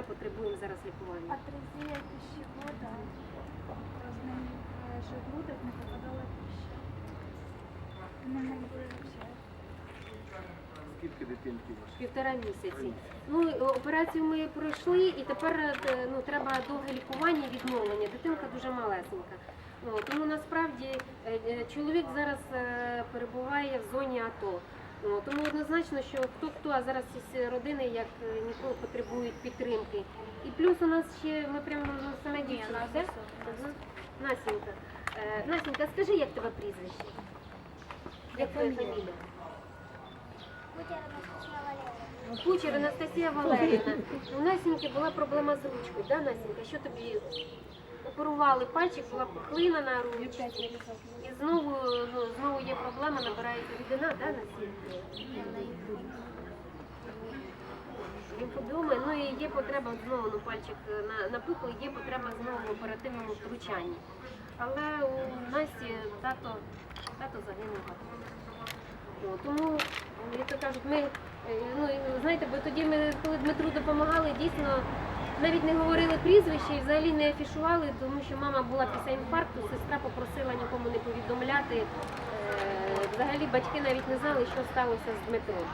та потребуємо зараз лікування. Атрезія пищевода, розмір желудок, не попадала пища. Не могли взяти. Скільки дитинки ваші? Півтора місяці. Ну операцію ми пройшли, і тепер е, ну треба довге лікування, і відновлення. Дитинка дуже малесенька. Ну, тому насправді е, е, чоловік зараз е, перебуває в зоні АТО. Ну, тому однозначно, що хто хто, а зараз ці родини як е, ніколи потребують підтримки. І плюс у нас ще ми прямо ну, саме дівчина. Насінька. Е, Насінька, скажи, як тебе прізвище? Як твоя фамілія? Кучер Анастасія Валерівна. У Насіньки була проблема з ручкою, да, Насінька? Що тобі оперували пальчик, була пухлина на ручці. І знову, ну, проблема, набирається рідина, да, Насінька? Лімфодіоми, ну і є потреба знову ну, пальчик на, напухлий, є потреба знову в оперативному втручанні. Але у Насті тато, тато загинув. Тому, як то кажуть, ми, е, ну, знаєте, бо тоді ми, коли Дмитру допомагали, дійсно навіть не говорили прізвище і взагалі не афішували, тому що мама була після інфаркту, сестра попросила нікому не повідомляти. Е, Взагалі батьки навіть не знали, що сталося з Дмитром.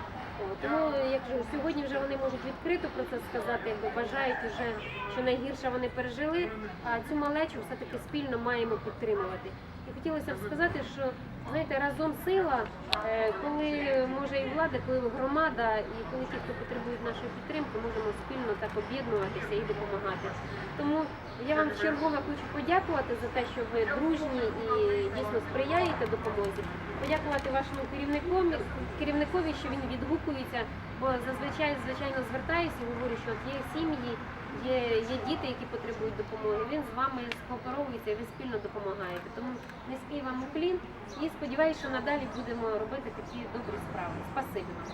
Тому як сьогодні вже вони можуть відкрито про це сказати, якби бажають вже, що найгірше вони пережили, а цю малечу все-таки спільно маємо підтримувати. І хотілося б сказати, що знаєте, разом сила, е, коли може і влада, коли громада, і коли ті, хто потребують нашої підтримки, можемо спільно так об'єднуватися і допомагати. Тому я вам чергове хочу подякувати за те, що ви дружні і дійсно сприяєте допомозі. Подякувати вашому керівникові, керівникові, що він відгукується, бо зазвичай звичайно звертаюся і говорю, що от є сім'ї, є, є діти, які потребують допомоги. Він з вами скооперовується, ви спільно допомагаєте. Тому низький вам уклін і сподіваюся, що надалі будемо робити такі добрі справи. Спасибі.